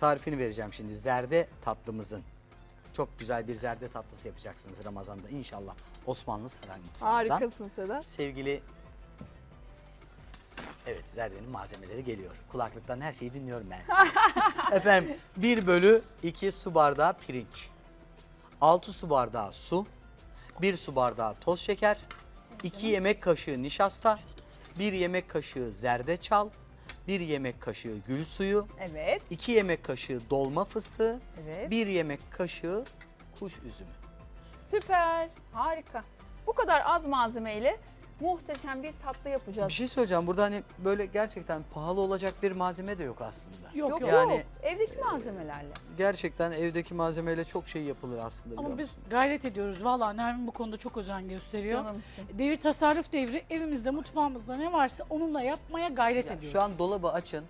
tarifini vereceğim şimdi. Zerde tatlımızın. Çok güzel bir zerde tatlısı yapacaksınız Ramazan'da inşallah. Osmanlı Saray Mutfağı'ndan. Harikasın Sedat. Sevgili Evet Zerde'nin malzemeleri geliyor. Kulaklıktan her şeyi dinliyorum ben size. Efendim 1 bölü 2 su bardağı pirinç. 6 su bardağı su. 1 su bardağı toz şeker. 2 yemek kaşığı nişasta. 1 yemek kaşığı zerdeçal. 1 yemek kaşığı gül suyu. Evet. 2 yemek kaşığı dolma fıstığı. Evet. 1 yemek kaşığı kuş üzümü. Süper. Harika. Bu kadar az malzemeyle muhteşem bir tatlı yapacağız. Bir şey söyleyeceğim. Burada hani böyle gerçekten pahalı olacak bir malzeme de yok aslında. Yok yok yani- yok. Evdeki malzemelerle. Gerçekten evdeki malzemeyle çok şey yapılır aslında. Ama biz musun? gayret ediyoruz. Valla Nermin bu konuda çok özen gösteriyor. Canımsın. Devir tasarruf devri. Evimizde, mutfağımızda ne varsa onunla yapmaya gayret Ya ediyoruz. şu an dolabı açın.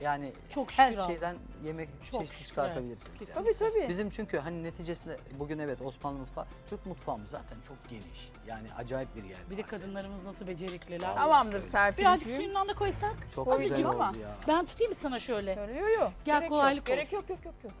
Yani Çok her şükür şeyden yemek Çok çeşit şükür, çıkartabilirsiniz. evet. yani. Tabii tabii. Bizim çünkü hani neticesinde bugün evet Osmanlı mutfağı, Türk mutfağımız zaten çok geniş. Yani acayip bir yer. Bir de kadınlarımız nasıl becerikliler. Tamamdır öyle. Serpil'ciğim. Birazcık suyundan da koysak. Çok güzel oldu ama ya. Ben tutayım mı sana şöyle? Şöyle yok yok. Gel, Gerek kolaylık yok. Gerek olsun. yok yok yok yok.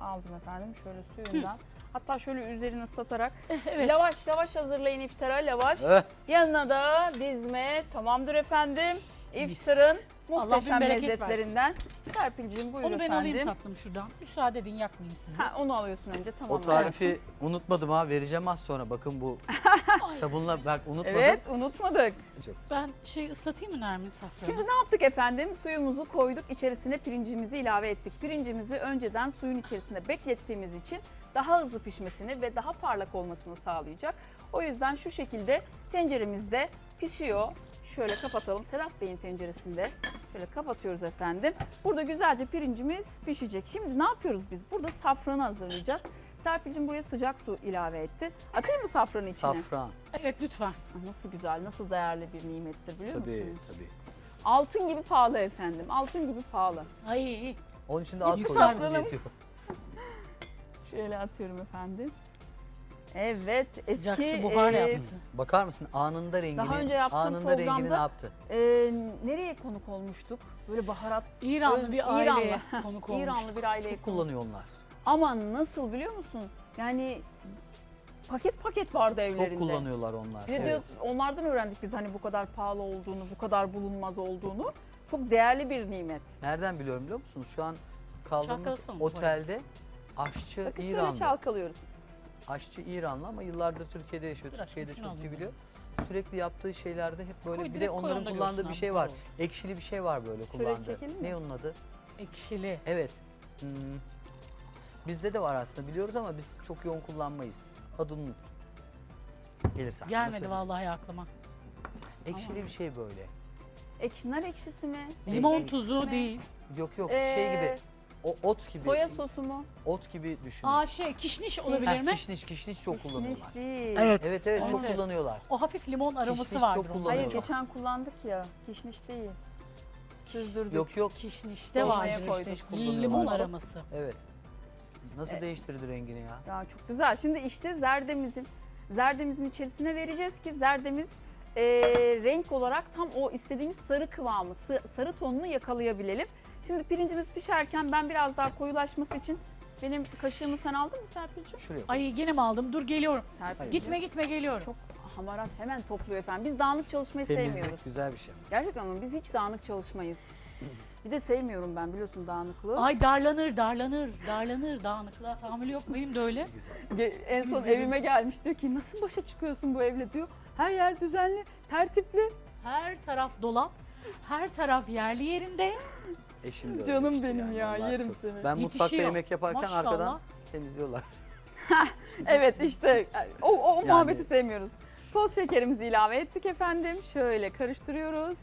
Aldım efendim şöyle suyundan. Hatta şöyle üzerini ıslatarak. Eh, evet. Lavaş lavaş hazırlayın iftara lavaş. Eh, Yanına da dizme. Tamamdır efendim. İftarın muhteşem bereket lezzetlerinden. Serpil'ciğim buyur Onu ben efendim. alayım tatlım şuradan. Müsaade edin yakmayayım sizi. Ha, onu alıyorsun önce tamam. o tarifi unutmadım ha vereceğim az sonra. Bakın bu Ay, sabunla bak unutmadım. Evet unutmadık. Çok güzel. Ben şey ıslatayım mı Nermin safranı? Şimdi ne yaptık efendim? Suyumuzu koyduk, içerisine pirincimizi ilave ettik. Pirincimizi önceden suyun içerisinde beklettiğimiz için daha hızlı pişmesini ve daha parlak olmasını sağlayacak. O yüzden şu şekilde tenceremizde pişiyor. Şöyle kapatalım. Sedat Bey'in tenceresinde şöyle kapatıyoruz efendim. Burada güzelce pirincimiz pişecek. Şimdi ne yapıyoruz biz? Burada safranı hazırlayacağız. Serpil'cim buraya sıcak su ilave etti. Atayım mı safranı içine? Safran. Evet lütfen. Ah, Nasıl güzel, nasıl değerli bir nimettir biliyor Tabii musunuz? tabii. Altın gibi pahalı efendim. Altın gibi pahalı. Ay Onun için de az Hiç koyuyorsunuz yetiyor. Şöyle atıyorum efendim. Evet, eski sıcak su buhar e, yaptı. Bakar mısın anında rengini, önce yaptığım anında rengini programda- ne yaptı? e, nereye konuk olmuştuk? Böyle baharat İranlı Öz- bir aileye İranlı. konuk. İranlı bir aileye Çok konuk. kullanıyor onlar. Ama nasıl biliyor musun? Yani paket paket vardı evlerinde. Çok kullanıyorlar onlar. Ve Evet. diyor, onlardan öğrendik biz hani bu kadar pahalı olduğunu, bu kadar bulunmaz olduğunu. Çok değerli bir nimet. Nereden biliyorum biliyor musunuz? Şu an kaldığımız Çalkalasana otelde aşçı Bakın şöyle İranlı. çalkalıyoruz. Aşçı İranlı ama yıllardır Türkiye'de yaşıyor. Biraz Türkiye'de çok iyi biliyor. Sürekli yaptığı şeylerde hep böyle Koy, bir de onların kullandığı bir şey var. olur. Ekşili bir şey var böyle kullandığı. Ne onun adı? Ekşili. Evet. Hmm. Bizde de var aslında biliyoruz ama biz çok yoğun kullanmayız. Adını. Gelirse Gelmedi vallahi aklıma. Ekşili bir şey böyle. Ekşi nar ekşisi mi? Limon Ekşi tuzu mi? değil. Yok yok Ee, şey gibi. O ot gibi. Soya sosu mu? Ot gibi düşün. Aa şey kişniş olabilir Heh, mi? Kişniş kişniş çok kullanıyorlar. Kişniş değil. Evet. Evet evet çok Evet. kullanıyorlar. O hafif limon aroması Kişniş vardır. çok onun. Hayır geçen kullandık ya. Kişniş değil. Süzdürdük. Yok yok. Kişnişte Dolmaya var. koyduk. Kişniş kullanıyorlar. Limon aroması. Evet. Nasıl E- değiştirdi rengini ya? Ya çok güzel. Şimdi işte zerdemizin zerdemizin içerisine vereceğiz ki zerdemiz e, renk olarak tam o istediğimiz sarı kıvamı, sarı tonunu yakalayabilelim. Şimdi pirincimiz pişerken ben biraz daha koyulaşması için benim kaşığımı sen aldın mı Serpil'ciğim? Şuraya koy. Ay gene mi aldım? Dur geliyorum. Serpil. Gitme gitme geliyorum. Çok hamarat hemen topluyor efendim. Biz dağınık çalışmayı sevmiyoruz. Temizlik güzel bir şey. Gerçekten ama biz hiç dağınık çalışmayız. Bir de sevmiyorum ben biliyorsun dağınıklığı. Ay darlanır, darlanır, darlanır. Dağınıklığa tahammülü yok. Benim de öyle. Güzel. En son Biz evime gelmiş diyor ki nasıl başa çıkıyorsun bu evle diyor. Her yer düzenli, tertipli. Her taraf dolap, her taraf yerli yerinde. Eşim de öyle Canım işte benim yani ya, onlar yerim çok- seni. Ben mutfakta Yetişiyor. yemek yaparken Maşallah. arkadan temizliyorlar. Evet işte o, o Yani- muhabbeti sevmiyoruz. Toz şekerimizi ilave ettik efendim. Şöyle karıştırıyoruz.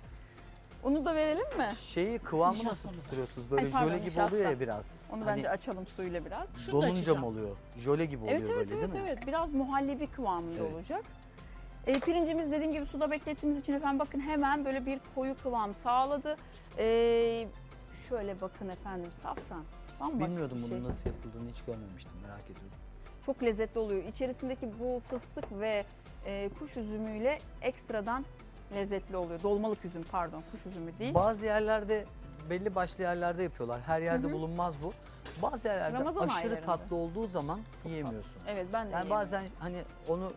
Unu da verelim mi? Şeyi kıvamı nasıl Nişastamız. tutturuyoruz? Böyle Ay pardon, jöle gibi nişasta. oluyor ya biraz. Onu Hani bence açalım suyla biraz. Şunu da açacağım. mı oluyor? Jöle gibi oluyor Evet evet böyle evet değil mi? evet biraz muhallebi kıvamında Evet. olacak. E, pirincimiz dediğim gibi suda beklettiğimiz için efendim bakın hemen böyle bir koyu kıvam sağladı. E, şöyle bakın efendim safran. Bambaşka Bilmiyordum bir şey. bunun nasıl yapıldığını hiç görmemiştim merak ediyorum. Çok lezzetli oluyor. İçerisindeki bu fıstık ve e, kuş üzümüyle ekstradan lezzetli oluyor. Dolmalık üzüm pardon kuş üzümü değil. Bazı yerlerde belli başlı yerlerde yapıyorlar. Her yerde bulunmaz bu. Bazı yerlerde Ramazan aşırı aylarında. tatlı olduğu zaman yiyemiyorsun. Evet ben de Yani yiyemiyorum. bazen hani onu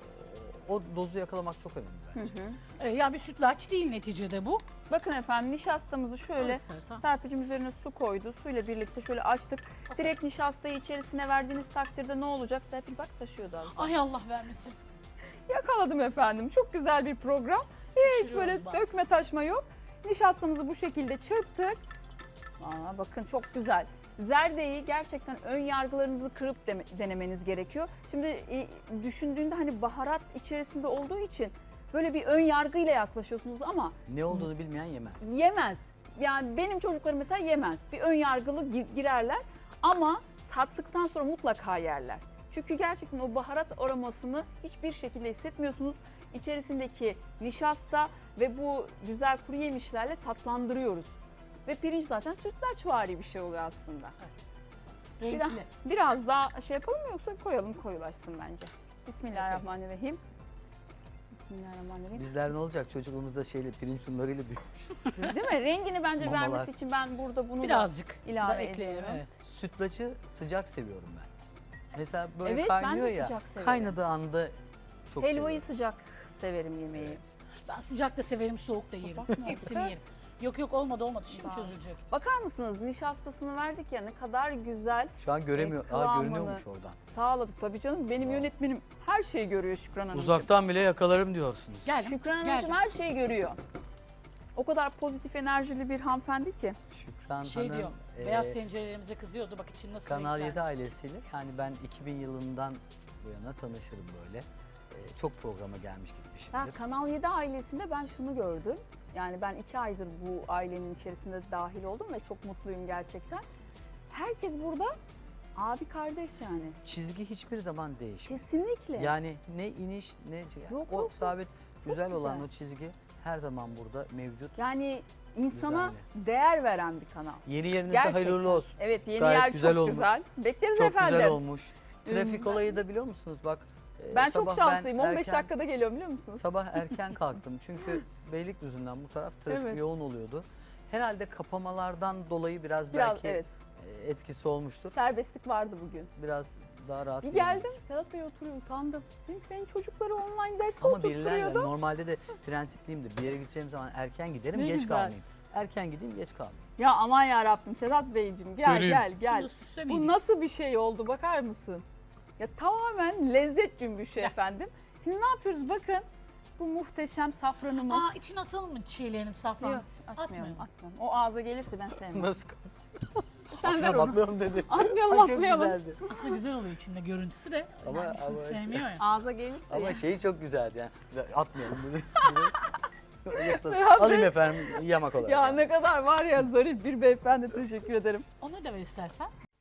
o dozu yakalamak çok önemli bence. Ee, ya bir sütlaç değil neticede bu. Bakın efendim nişastamızı şöyle istersen. Serpil'cim üzerine su koydu. Suyla birlikte şöyle açtık. Direkt nişastayı içerisine verdiğiniz takdirde ne olacak? Serpil bak taşıyordu az. Ay Allah vermesin. Yakaladım efendim. Çok güzel bir program. Hiç Pişiriyoruz böyle bazen. dökme taşma yok. Nişastamızı bu şekilde çırptık. Aa, bakın çok güzel. Zerdeyi gerçekten ön yargılarınızı kırıp deme- denemeniz gerekiyor. Şimdi e, düşündüğünde hani baharat içerisinde olduğu için böyle bir ön yargıyla yaklaşıyorsunuz ama Ne olduğunu bilmeyen yemez. yemez. Yani benim çocuklarım mesela yemez. Bir ön yargılı gi- girerler ama tattıktan sonra mutlaka yerler. Çünkü gerçekten o baharat aromasını hiçbir şekilde hissetmiyorsunuz. İçerisindeki nişasta ve bu güzel kuru yemişlerle tatlandırıyoruz. Ve pirinç zaten sütlaçvari bir şey oluyor aslında. Biraz, Renkli. biraz daha şey yapalım mı yoksa koyalım koyulaşsın bence. Bismillahirrahmanirrahim. Bismillahirrahmanirrahim. Bizler ne olacak? Çocukluğumuzda şeyle pirinç unlarıyla büyük. Değil mi? Rengini bence Mamalar. vermesi için ben burada bunu da Birazcık ilave da ekleyelim. ediyorum. Evet. Sütlacı sıcak seviyorum ben. Mesela böyle Evet, ben de kaynıyor ya. sıcak severim. Kaynadığı anda çok Helvayı seviyorum. sıcak severim yemeği. Ben sıcak da severim, soğuk da yerim. Hepsini yerim. Yok yok olmadı olmadı. Şimdi Bak. çözülecek. Bakar mısınız nişastasını verdik ya ne kadar güzel Şu an göremiyor. Aa, kıvamını- görünüyormuş oradan. sağladık tabii canım. Benim yönetmenim her şeyi görüyor Şükran Hanımcığım. Uzaktan bile yakalarım diyorsunuz. Gel. Şükran. Hanımcığım her şeyi görüyor. O kadar pozitif enerjili bir hanımefendi ki. Şükran Şey Hanım diyor. e, Beyaz tencerelerimize kızıyordu. Bak için nasıl Kanal renkler. 7 ailesiyle yani ben 2000 yılından bu yana tanışırım böyle. E, çok programa gelmiş gitmişimdir. Kanal 7 ailesinde ben şunu gördüm. Yani ben iki aydır bu ailenin içerisinde dahil oldum ve çok mutluyum gerçekten. Herkes burada abi kardeş yani. Çizgi hiçbir zaman değişmiyor. Kesinlikle. Yani ne iniş ne Yok, o yok, sabit güzel, güzel. olan o çizgi her zaman burada mevcut. Yani insana Güzel değer veren bir kanal. Yeni yerinizde Gerçekten. hayırlı olsun. Evet yeni Gayet yer güzel çok olmuş. güzel. Bekleriz Çok efendim. güzel olmuş. Trafik Üm, olayı da biliyor musunuz? Bak e, Ben çok sabah şanslıyım. 15 erken- dakikada geliyorum biliyor musunuz? Sabah erken kalktım çünkü Beylikdüzü'nden bu taraf trafik Evet. yoğun oluyordu. Herhalde kapamalardan dolayı biraz, Biraz belki evet. e, etkisi olmuştur. Serbestlik vardı bugün. Biraz daha rahat Bir geldim. Sedat Bey oturuyor utandım. Dedim ki benim çocukları online derse Ama birilerle normalde de prensipliyimdir. Bir yere gideceğim zaman erken giderim, Ne geç güzel. kalmayayım. Erken gideyim, geç kalmayayım. Ya aman ya Rabbim Sedat Beyciğim gel Göreyim. gel gel. Bu nasıl bir şey oldu bakar mısın? Ya tamamen lezzet cümbüşü Gel. efendim. Şimdi ne yapıyoruz bakın. Bu muhteşem safranımız. Aa içine atalım mı çiğlerin safran? Yok atmayalım Atmayalım. atmayalım. O ağza gelirse ben sevmem. Nasıl? Sen ver onu. Atmayalım dedi. Atmayalım Ay, çok atmayalım. güzeldi. Aslında güzel oluyor içinde görüntüsü de. Ama- Ama, ama işte- sevmiyor ya. Ağza gelirse Ama ya. şeyi çok güzeldi yani. Atmayalım dedi. Ya Alayım efendim yamak olarak. Ya ne kadar var ya zarif bir beyefendi teşekkür ederim. Onu da ver istersen.